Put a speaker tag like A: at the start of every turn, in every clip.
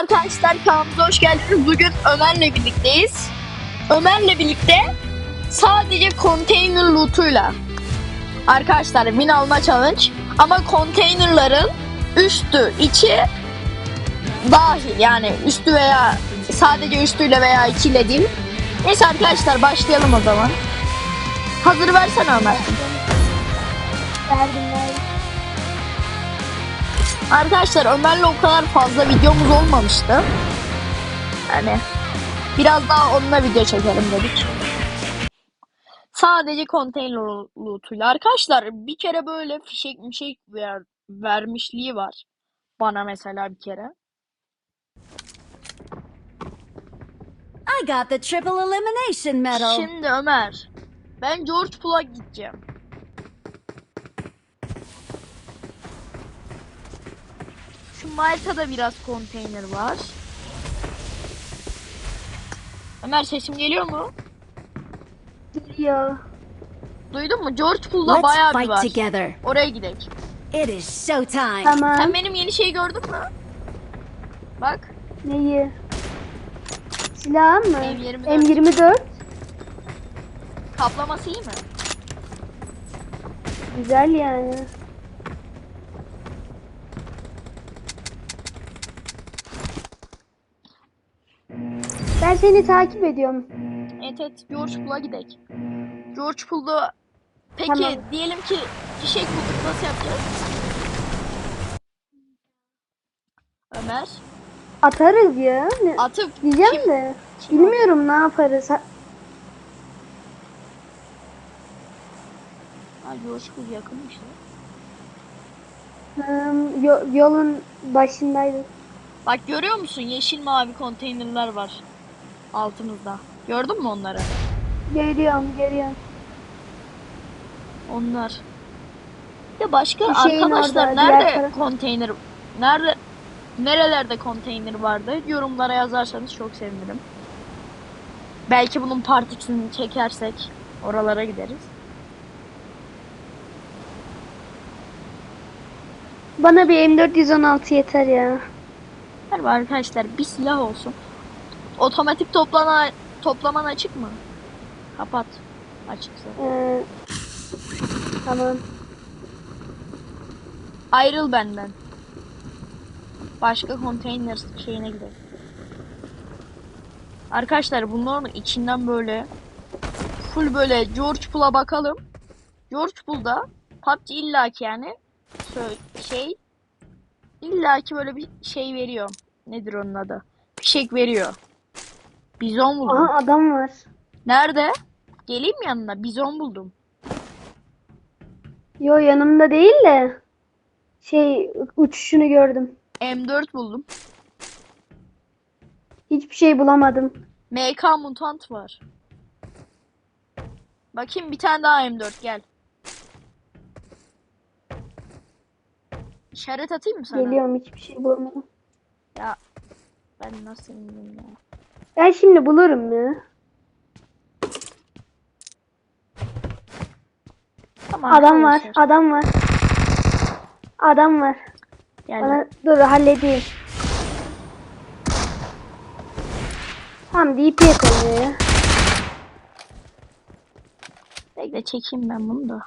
A: arkadaşlar kanalımıza hoş geldiniz. Bugün Ömer'le birlikteyiz. Ömer'le birlikte sadece konteyner lootuyla arkadaşlar win alma challenge ama konteynerların üstü içi dahil yani üstü veya sadece üstüyle veya içiyle değil. Neyse arkadaşlar başlayalım o zaman. Hazır versene Ömer.
B: Verdim verdim.
A: Arkadaşlar Ömer'le o kadar fazla videomuz olmamıştı. Yani biraz daha onunla video çekelim dedik. Sadece konteyner lootuyla. Arkadaşlar bir kere böyle fişek mişek ver, vermişliği var. Bana mesela bir kere.
C: I got the triple elimination medal.
A: Şimdi Ömer. Ben George Pool'a gideceğim. Malta'da biraz konteyner var. Ömer sesim geliyor mu?
B: Geliyor.
A: Duydun mu? George Pool'da
C: Let's
A: bayağı bir
C: fight
A: var.
C: together.
A: Oraya gidelim.
C: It is showtime.
B: Tamam.
A: Sen benim yeni şeyi gördün mü? Bak.
B: Neyi? Silah mı?
A: M24.
B: M24.
A: Kaplaması iyi mi?
B: Güzel yani. Ben seni takip ediyorum.
A: Evet evet. George Pool'a gidelim. George Pool'da Peki
B: Tamam.
A: diyelim ki fişek bulduk. Nasıl yapacağız? Ömer.
B: Atarız ya. Ne?
A: Atıp
B: Diyeceğim de.
A: kim
B: Bilmiyorum ne yaparız. Ha-
A: Ha George Pool yakınmış lan.
B: Hım, yo- yolun başındaydı.
A: Bak görüyor musun? Yeşil mavi konteynerler var. Altımızda. Gördün mü onları?
B: Görüyorum, görüyorum.
A: Onlar. Ya başka
B: Bir şeyin
A: arkadaşlar
B: orada, diğer
A: nerede
B: taraf-
A: konteyner nerede nerelerde konteyner vardı? Yorumlara yazarsanız çok sevinirim. Belki bunun part 2'sini çekersek oralara gideriz.
B: Bana bir M416 yeter ya.
A: Merhaba arkadaşlar bir silah olsun. Otomatik toplana toplaman açık mı? Kapat. Açıksa.
B: Ee, tamam.
A: Ayrıl benden. Başka konteyner şeyine gidelim. Arkadaşlar bunların içinden böyle full böyle George Pool'a bakalım. George Pool'da PUBG illaki yani şey illaki böyle bir şey veriyor. Nedir onun adı? Fişek veriyor. Bizon buldum.
B: Aha adam var.
A: Nerede? Geleyim yanına? Bizon buldum.
B: Yo yanımda değil de şey uçuşunu gördüm.
A: M4 buldum.
B: Hiçbir şey bulamadım.
A: MK mutant var. Bakayım bir tane daha M4 gel. İşaret atayım mı sana?
B: Geliyorum hiçbir şey bulamadım.
A: Ya ben nasıl indim ya?
B: Ben şimdi bulurum ya.
A: Tamam,
B: Adam var,
A: arkadaşlar,
B: adam var. Adam var.
A: geldim.
B: Bana dur halledeyim. Tamam DP'ye koyuyor ya.
A: Bekle çekeyim ben bunu da.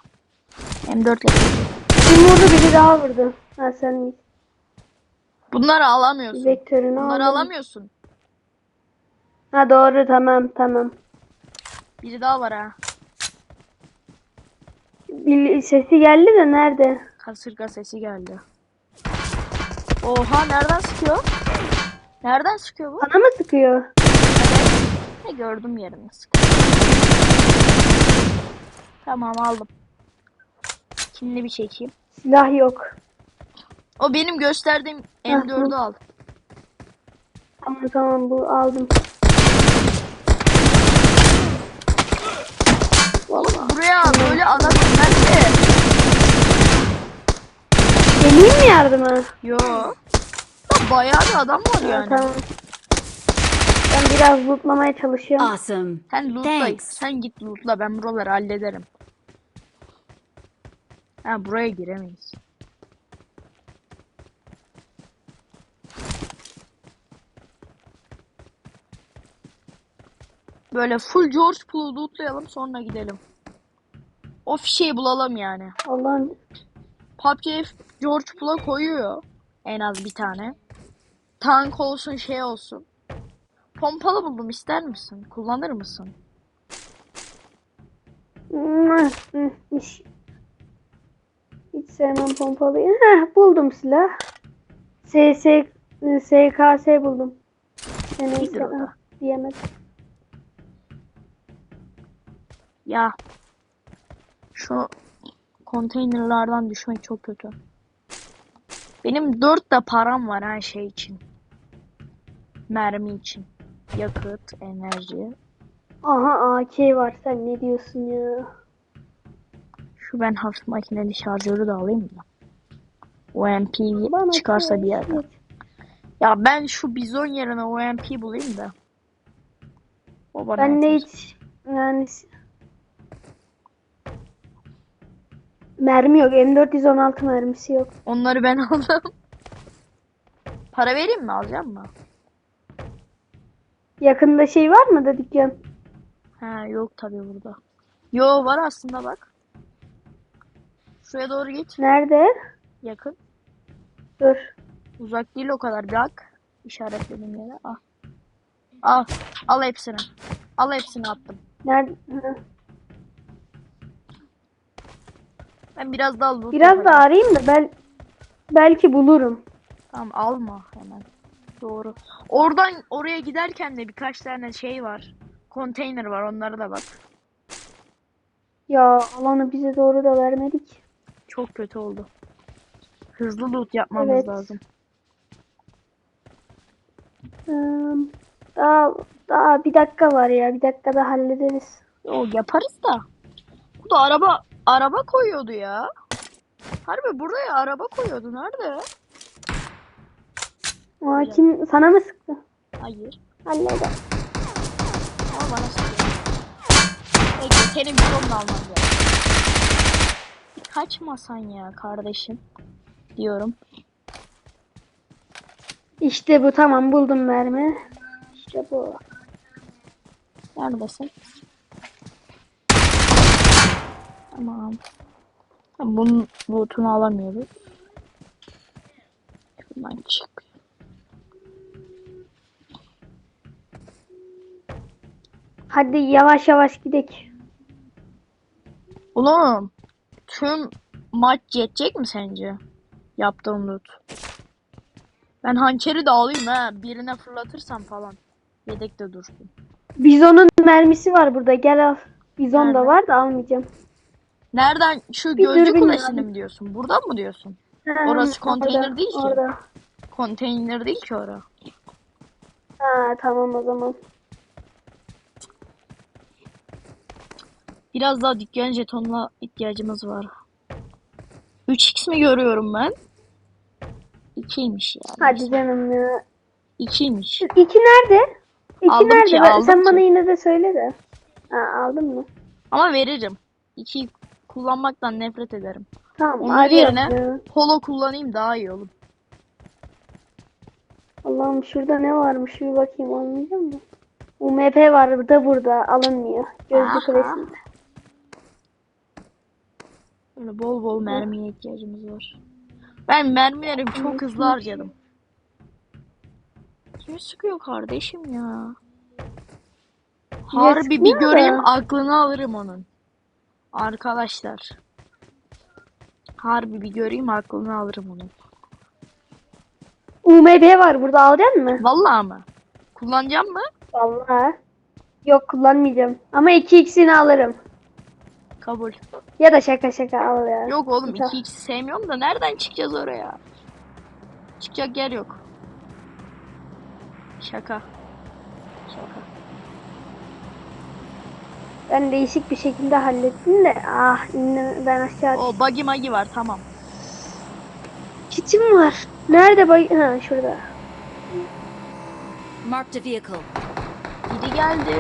A: M4 ile çekeyim.
B: Bir vurdu biri daha vurdu. Ha sen
A: Bunları alamıyorsun.
B: vektörünü
A: Bunları alamıyorsun.
B: Ha doğru tamam tamam.
A: Biri daha var ha.
B: Bir sesi geldi de nerede?
A: Kasırga sesi geldi. Oha nereden sıkıyor? Nereden sıkıyor bu?
B: Bana mı sıkıyor?
A: Ne gördüm yerini sıkıyor. Tamam aldım. Şimdi bir çekeyim.
B: Silah yok.
A: O benim gösterdiğim M4'ü al.
B: Tamam tamam bu aldım.
A: ya böyle anlatırlar ki.
B: Geleyim mi yardıma?
A: Yo. Bayağı bir adam var yani.
B: Tamam. Ben biraz lootlamaya çalışıyorum.
C: Awesome.
A: Sen lootla,
C: Thanks.
A: sen git lootla ben buraları hallederim. Ha buraya giremeyiz. Böyle full George Pool'u lootlayalım sonra gidelim. O fişeyi bulalım yani.
B: Allah'ım.
A: PUBG George Pool'a koyuyor. En az bir tane. Tank olsun şey olsun. Pompalı buldum ister misin? Kullanır mısın?
B: Hiç, sevmem pompalıyı. Heh, buldum silah. SS, SKS buldum. Yani diyemedim.
A: Ya. Şu konteynerlardan düşmek çok kötü. Benim dört de param var her şey için. Mermi için. Yakıt, enerji.
B: Aha AK var sen ne diyorsun ya?
A: Şu ben hafif makineli şarjörü de alayım mı? OMP
B: Bana
A: çıkarsa bir yerden. Ya ben şu bizon yerine OMP bulayım da. O bana
B: Ben de hiç yani mermi yok. M416 mermisi yok.
A: Onları ben aldım. Para vereyim mi? Alacağım mı?
B: Yakında şey var mı da dükkan?
A: Ha yok tabii burada. Yo var aslında bak. Şuraya doğru git.
B: Nerede?
A: Yakın.
B: Dur.
A: Uzak değil o kadar. Bak. İşaretlediğim yere. Al. Al. Al hepsini. Al hepsini attım.
B: Nerede?
A: Ben biraz daha loot
B: Biraz da arayayım da ben belki bulurum.
A: Tamam alma hemen. Doğru. Oradan oraya giderken de birkaç tane şey var. Konteyner var onlara da bak.
B: Ya alanı bize doğru da vermedik.
A: Çok kötü oldu. Hızlı loot yapmamız
B: Evet.
A: lazım.
B: Daha daha bir dakika var ya. Bir dakikada hallederiz.
A: O yaparız da. Bu da araba araba koyuyordu ya. Harbi buraya araba koyuyordu. Nerede?
B: Aa, kim sana mı sıktı?
A: Hayır.
B: Halleder.
A: Ama bana sıkıyor. Peki senin bir yolunu alman lazım. Kaçmasan ya kardeşim. Diyorum.
B: İşte bu tamam buldum mermi. İşte bu.
A: Neredesin? Tamam. Bunun lootunu alamıyoruz. Şuradan çık.
B: Hadi yavaş yavaş gidek.
A: Oğlum tüm maç yetecek mi sence? Yaptığım loot. Ben hançeri de alayım ha. Birine fırlatırsam falan. Yedekte dursun.
B: Bizon'un mermisi var burada. Gel al. Bizon
A: Nerede?
B: da var da almayacağım.
A: Nereden? Şu
B: Bir
A: gözcü
B: dürbün
A: kulesini mi diyorsun? Buradan mı diyorsun?
B: Ha,
A: Orası konteyner
B: orada,
A: değil ki.
B: Orada.
A: Konteyner değil ki ora.
B: Ha tamam o zaman.
A: Biraz daha dükkan jetonuna ihtiyacımız var. 3x mi görüyorum ben? 2'ymiş yani.
B: Hadi canım ya.
A: 2'ymiş.
B: İki nerede? İki
A: Aldım
B: nerede?
A: ki,
B: Ben-
A: aldım
B: Sen
A: ki.
B: bana yine de söyle de. Ha aldın mı?
A: Ama veririm. 2'yi kullanmaktan nefret ederim.
B: Tamam
A: Onun
B: arıyorum
A: yerine
B: ya.
A: polo kullanayım daha iyi olur.
B: Allah'ım şurada ne varmış bir bakayım anlayacağım mı? UMP var burada burada alınmıyor. Gözlü kulesinde.
A: Böyle bol bol mermiye ihtiyacımız var. Ben mermilerimi çok hızlı harcadım. Kim sıkıyor kardeşim ya? Harbi bir göreyim aklını alırım onun. Arkadaşlar. Harbi bir göreyim aklını alırım onun.
B: UMP var burada alacak mı?
A: Vallahi mı? Kullanacağım mı?
B: Vallahi. Yok kullanmayacağım. Ama 2x'ini alırım.
A: Kabul.
B: Ya da şaka şaka al ya.
A: Yok oğlum
B: Tamam.
A: 2x sevmiyorum da nereden çıkacağız oraya? Çıkacak yer yok. Şaka. Şaka.
B: Ben değişik bir şekilde hallettim de. Ah ben aşağı.
A: O buggy magi var tamam.
B: Kitim var. Nerede bay? Ha şurada.
C: Marked a vehicle.
A: Biri geldi.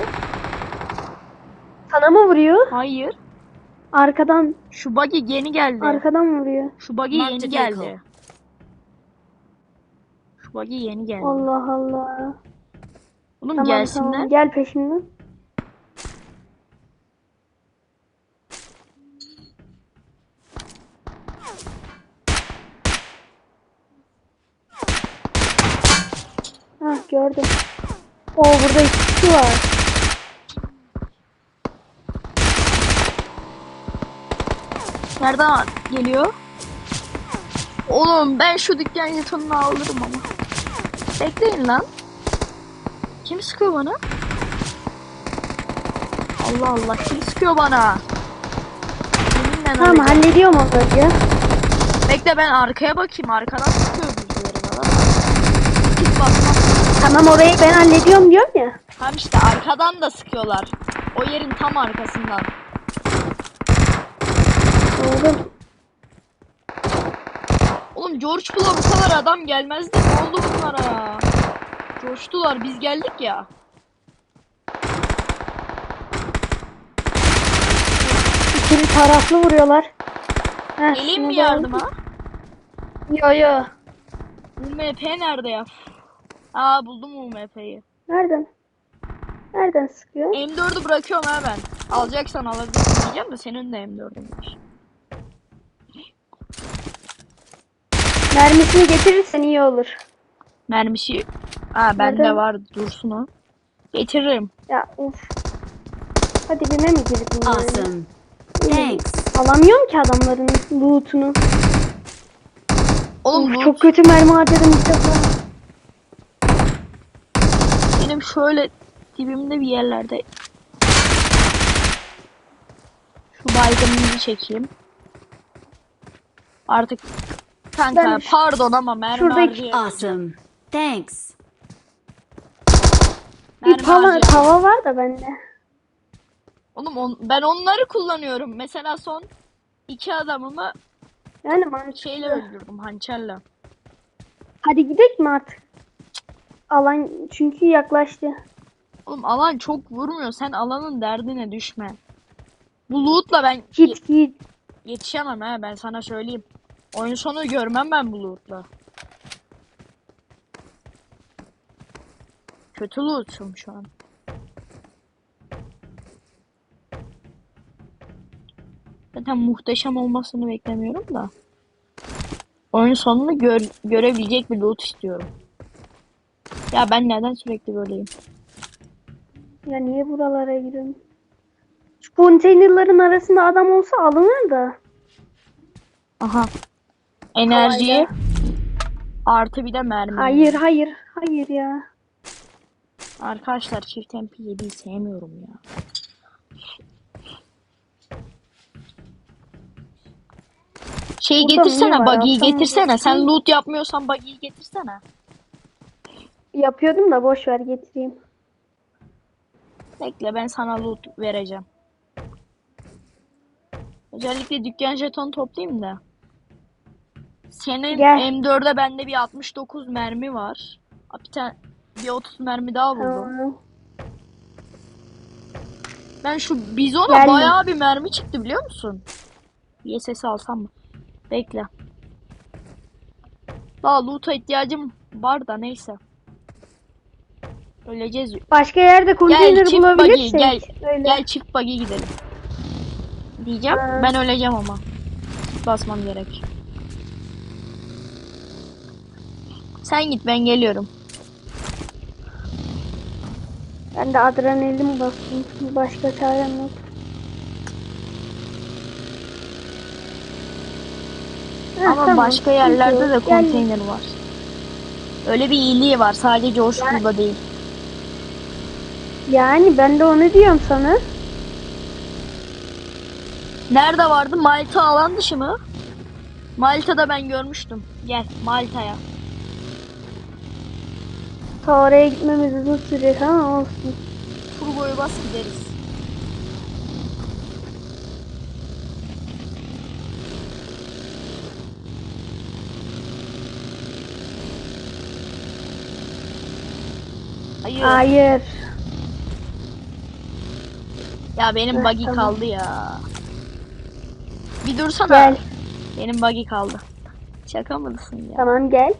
B: Sana mı vuruyor?
A: Hayır.
B: Arkadan.
A: Şu buggy yeni geldi.
B: Arkadan vuruyor.
A: Şu buggy
C: Mark
A: yeni geldi. Şu buggy yeni geldi.
B: Allah Allah.
A: Oğlum
B: Tamam
A: gelsinler.
B: tamam gel peşimden. Gördüm. Oo burada iki kişi var.
A: Nereden geliyor? Oğlum ben şu dükkan jetonunu alırım ama. Bekleyin lan. Kim sıkıyor bana? Allah Allah kim sıkıyor bana? Yeminle
B: Tamam
A: alacağım.
B: hallediyorum onları.
A: Bekle ben arkaya bakayım. Arkadan sıkıyor birileri bana. Git basmam.
B: Tamam orayı ben hallediyorum diyorum ya.
A: Tamam işte arkadan da sıkıyorlar. O yerin tam arkasından.
B: Oğlum
A: Oğlum George Bull'a bu kadar adam gelmezdi. Ne oldu bunlara ya? Coştular biz geldik ya.
B: ikili taraflı vuruyorlar. Heh,
A: Geleyim mi yardıma?
B: Yo yo.
A: UMP nerede ya? Aa buldum UMP'yi.
B: Nereden? Nereden sıkıyor?
A: M4'ü bırakıyorum ha ben. Alacaksan alabilirsin diyeceğim de senin de M4'ünmüş.
B: Mermisini getirirsen iyi olur.
A: Mermisi... Aa bende
B: Nerede?
A: var dursun o. Getiririm.
B: Ya uf. Hadi birine mi girdin yani?
C: Awesome. Thanks.
B: Alamıyorum ki adamların loot'unu.
A: Oğlum
B: Uf,
A: loot
B: çok kötü mermi harcadım ilk defa.
A: Benim şöyle dibimde bir yerlerde. Şu baygınımızı çekeyim. Artık kanka
B: Ben
A: pardon ama mermi
B: şuradaki-.
C: Awesome. Thanks.
B: Bir
A: Mermi
B: tava,
A: harcayamam.
B: tava var da bende.
A: Oğlum on- ben onları kullanıyorum. Mesela son iki adamımı
B: Yani mantıklı.
A: şeyle öldürdüm hançerle.
B: Hadi gidelim mi artık? Alan çünkü yaklaştı.
A: Oğlum alan çok vurmuyor. Sen alanın derdine düşme. Bu loot'la ben
B: Git git.
A: yetişemem ha ben sana söyleyeyim. Oyun sonu görmem ben bu loot'la. Kötü loot'um şu an. Zaten muhteşem olmasını beklemiyorum da. Oyun sonunu gör, görebilecek bir loot istiyorum. Ya ben neden sürekli böyleyim?
B: Ya niye buralara giriyorum? Şu konteynerların arasında adam olsa alınır da.
A: Aha. Enerji artı bir de mermi.
B: Hayır hayır hayır ya.
A: Arkadaşlar çift MP7'yi sevmiyorum ya. Şeyi
B: Burada
A: getirsene, buggy'yi getirsene. Sen
B: getireyim.
A: loot yapmıyorsan buggy'yi getirsene.
B: Yapıyordum da boş ver getireyim.
A: Bekle ben sana loot vereceğim. Özellikle dükkan jeton toplayayım da. Senin
B: Gel.
A: M4'de bende bir 69 mermi var. Bir tane bir 30 mermi daha buldum.
B: Tamam.
A: Ben şu bizona
B: Geldim.
A: bayağı bir mermi çıktı biliyor musun? Bir SS alsam mı? Bekle. Daha loot'a ihtiyacım var da neyse. Öleceğiz.
B: Başka yerde konteyner bulabilirsek.
A: gel.
B: Öyle.
A: Gel çift buggy gidelim. Diyeceğim.
B: Ha.
A: Ben öleceğim ama. Basmam gerek. Sen git ben geliyorum.
B: Ben de adrenalin bastım. Başka çarem yok.
A: Ama
B: tamam,
A: başka yerlerde de konteyner var. Öyle bir iyiliği var. Sadece Coşkul'da değil.
B: Yani ben de onu diyorum sana.
A: Nerede vardı? Malta alan dışı mı? Malta'da ben görmüştüm. Gel Malta'ya.
B: Ta oraya gitmemiz uzun sürecek ama olsun.
A: Turboyu bas gideriz. Hayır.
B: Hayır.
A: Ya benim buggy kaldı ya. Bir dursana.
B: Gel.
A: Benim buggy kaldı. Şaka mısın ya?
B: Tamam gel.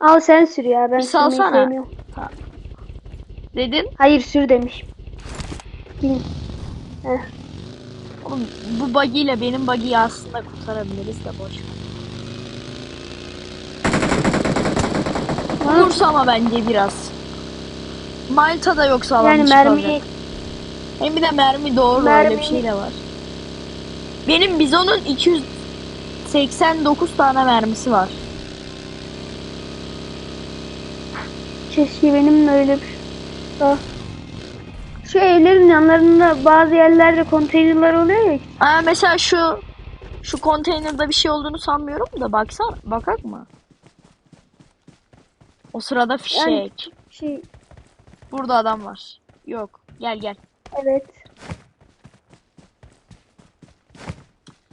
B: Al sen sür ya. Ben
A: Bir salsana.
B: sevmiyorum.
A: Dedin.
B: Hayır sür demiş. Bin. Heh.
A: Oğlum bu buggy ile benim buggy'yi aslında kurtarabiliriz de boş ver. Ama bence biraz. Malta'da yoksa alan
B: Yani mermi
A: kalacak. Hem bir de mermi doğru
B: Mermi-
A: öyle bir şey de var. Benim Bizon'un 289 tane mermisi var.
B: keşke benim de öyle bir Ah. Şu evlerin yanlarında bazı yerlerde konteynerler oluyor ya.
A: Aa, mesela şu şu konteynerde bir şey olduğunu sanmıyorum da baksana bakak mı? O sırada fişek.
B: Yani- Şey
A: Burada adam var. Yok. Gel gel.
B: Evet.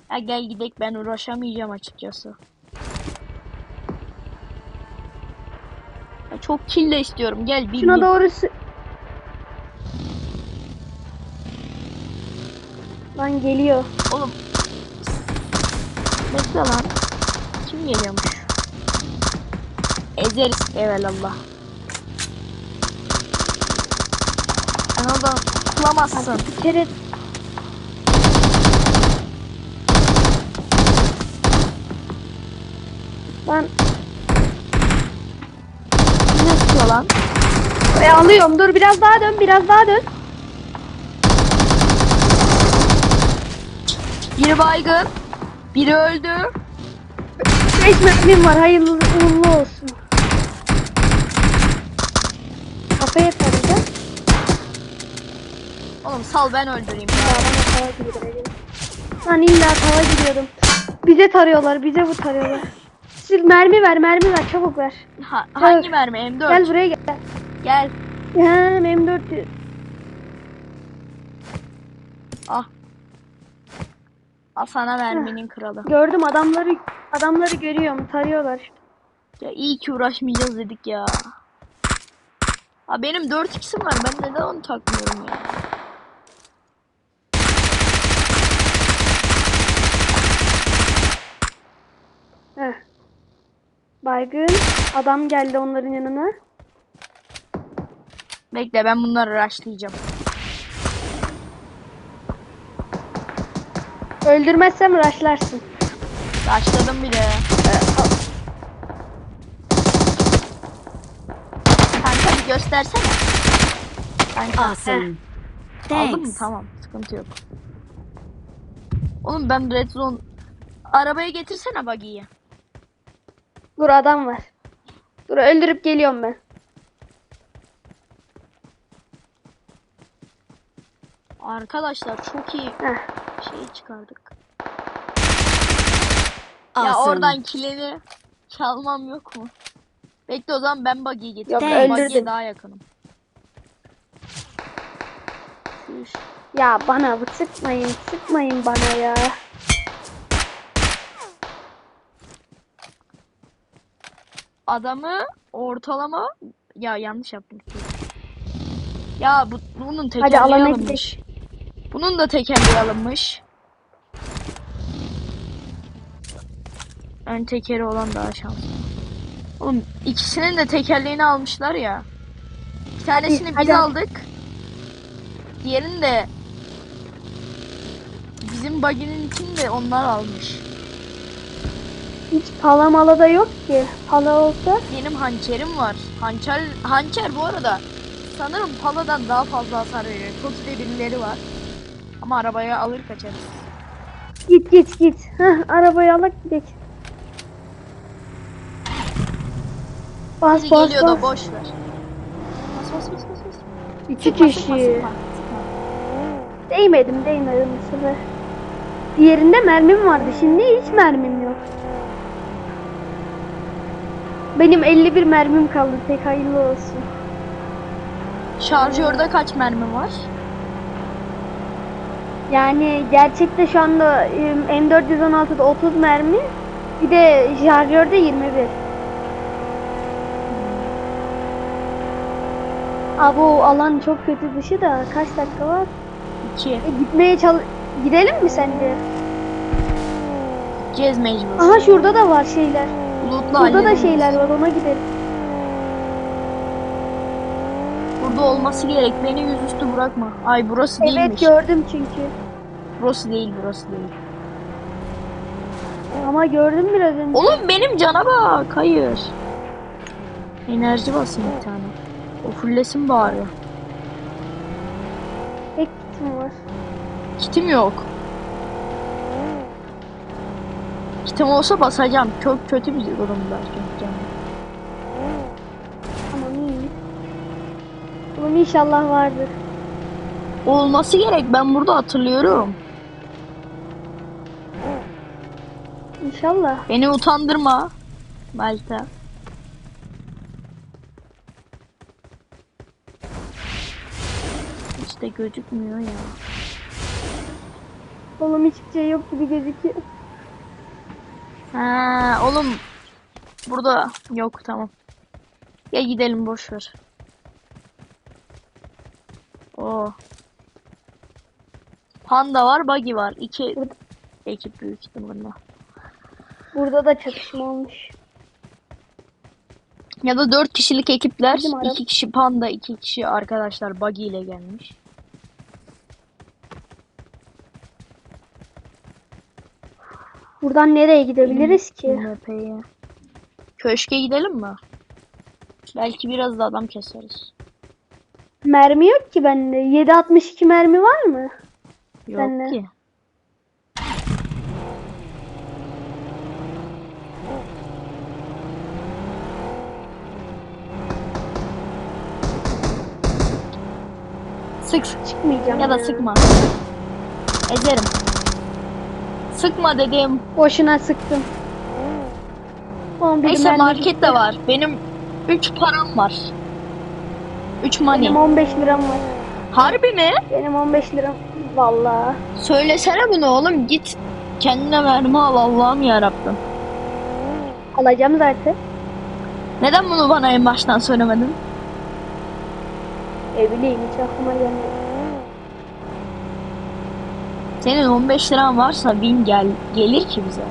A: Ha, gel gidek ben uğraşamayacağım açıkçası. Ya, çok kill de istiyorum. Gel bir
B: Şuna
A: bir.
B: doğru Lan geliyor.
A: Oğlum. Bekle lan. Kim geliyormuş? Ezeriz evelallah. Sen tutulamazsın.
B: Bir kere Lan
A: Ne tutuyor lan?
B: e, alıyorum. Dur biraz daha dön. Biraz daha dön.
A: Biri baygın. Biri öldü.
B: Beş mermim var. Hayırlı uğurlu olsun. Kafaya saracağım.
A: Oğlum sal ben öldüreyim.
B: Lan illa tava gidiyordum. Bize tarıyorlar. Bize bu tarıyorlar. Sil mermi ver. Mermi ver. Çabuk ver.
A: Ha, hangi mermi? M4.
B: Gel buraya gel.
A: Gel.
B: Ya M4 diyor.
A: Ah. Al sana merminin kralı.
B: Gördüm adamları adamları görüyorum. Tarıyorlar.
A: Ya iyi ki uğraşmayacağız dedik ya. Ha benim 4x'im var. Ben neden onu takmıyorum ya?
B: Heh. Baygın. Adam geldi onların yanına.
A: Bekle ben bunları rushlayacağım.
B: Öldürmezsem rushlarsın.
A: Rushladım bile. Kanka bir göstersene. Kanka.
C: Awesome.
A: Aldın mı?
C: Thanks.
A: Tamam. Sıkıntı yok. Oğlum ben red zone... Arabaya getirsene buggy'yi.
B: Dur adam var. Dur öldürüp geliyorum ben.
A: Arkadaşlar çok iyi
B: Heh.
A: şey çıkardık. Ya
C: Awesome.
A: oradan kileni çalmam yok mu? Bekle o zaman ben buggy'yi
B: Yok,
A: getireyim. Buggy'ye
B: öldürdüm.
A: daha yakınım.
B: Ya bana bu sıkmayın. Sıkmayın bana ya.
A: Adamı ortalama ya yanlış yaptım. Ya bu bunun
B: Hadi
A: tekerleği alınmış. Bunun da tekerleği alınmış. Ön tekeri olan daha şanslı. Oğlum ikisinin de tekerleğini almışlar ya. Bir tanesini biz
B: hadi.
A: aldık. Diğerini de bizim buggy'nin içini de onlar almış.
B: Hiç pala mala da yok ki. Pala olsa
A: Benim hançerim var. Hançer, hançer bu arada sanırım paladan daha fazla hasar veriyor. Çok birileri var. Ama arabaya alır kaçarız.
B: git git git. Heh, arabayı alak gidelim. Bas
A: Biri
B: bas
A: geliyor da
B: bas.
A: boş ver. Bas bas bas bas. bas.
B: İki
A: Sıkma,
B: kişi.
A: sıkma, sıkma, sıkma.
B: Değmedim değmedim bu sefer. Diğerinde mermim vardı. Şimdi hiç mermim yok. Benim 51 mermim kaldı. Tek hayırlı olsun.
A: Şarjörde kaç mermi var?
B: Yani gerçekte şu anda e, M416'da 30 mermi. Bir de şarjörde 21. Abi o alan çok kötü dışı da kaç dakika var?
A: 2.
B: E, gitmeye çal... Gidelim mi sence?
A: Gez mecbur.
B: Aha şurada da var şeyler.
A: Loot'la
B: Burada da şeyler var ona gidelim.
A: Burada olması gerek. Beni yüzüstü bırakma. Ay burası
B: Evet
A: değilmiş.
B: gördüm çünkü.
A: Burası değil burası değil.
B: Ama gördüm biraz önce.
A: Oğlum benim cana bak. Hayır. Enerji basayım bir tane. O fullesin bari.
B: Tek kitim var.
A: Kitim yok. Kitim olsa basacağım. Çok kötü bir durumda çünkü.
B: Tamam iyi. Oğlum inşallah vardır.
A: Olması gerek. Ben burada hatırlıyorum.
B: İnşallah.
A: Beni utandırma. Malta. İşte gözükmüyor ya.
B: Oğlum hiçbir şey yok gibi gözüküyor.
A: Ha, oğlum burada yok tamam. Ya gidelim boş ver. Oo. Panda var, Buggy var. İki
B: Burada-
A: ekip büyük ihtimalle.
B: Burada da çatışma olmuş.
A: Ya da dört kişilik ekipler.
B: Bizim
A: iki kişi panda, iki kişi arkadaşlar Buggy ile gelmiş.
B: Buradan nereye gidebiliriz ki?
A: MP'ye. Köşke gidelim mi? Belki biraz da adam keseriz.
B: Mermi yok ki bende. 7.62 mermi var mı?
A: Yok
B: Ben de.
A: ki. Sık
B: Çıkmayacağım.
A: ya da sıkma. Ezerim. Sıkma dedim.
B: Boşuna sıktım. 11
A: Neyse market
B: gitti.
A: de var. Benim 3 param var. 3 money.
B: Benim 15 liram var.
A: Harbi mi?
B: Benim 15 liram. Vallahi.
A: Söylesene bunu oğlum git. Kendine mermi al Allah'ım yarabbim.
B: Alacağım zaten.
A: Neden bunu bana en baştan söylemedin?
B: Ne bileyim hiç aklıma gelmedi.
A: Senin 15 liran varsa bin gel gelir ki bize.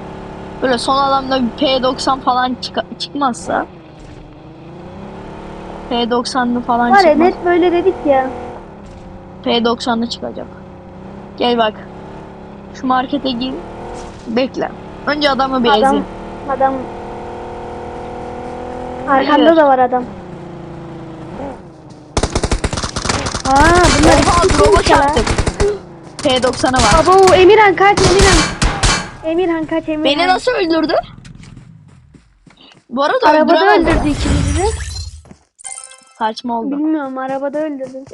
A: Böyle son adamda bir P90 falan çıka- çıkmazsa P90'lı falan
B: Var
A: çıkmaz.
B: net böyle dedik ya.
A: P90'lı çıkacak. Gel bak. Şu markete gir. Bekle. Önce adamı bir
B: Adam
A: ezeyim.
B: adam Arkamda
A: Hayır.
B: da var adam. Aa bunlar
A: Oha çarptık. P90'ı var.
B: Abo Emirhan kaç Emirhan. Emirhan kaç Emirhan.
A: Beni nasıl öldürdü? Bu arada
B: Arabada öldürdü ikimizi de.
A: Saçma oldu.
B: Bilmiyorum arabada öldürdü.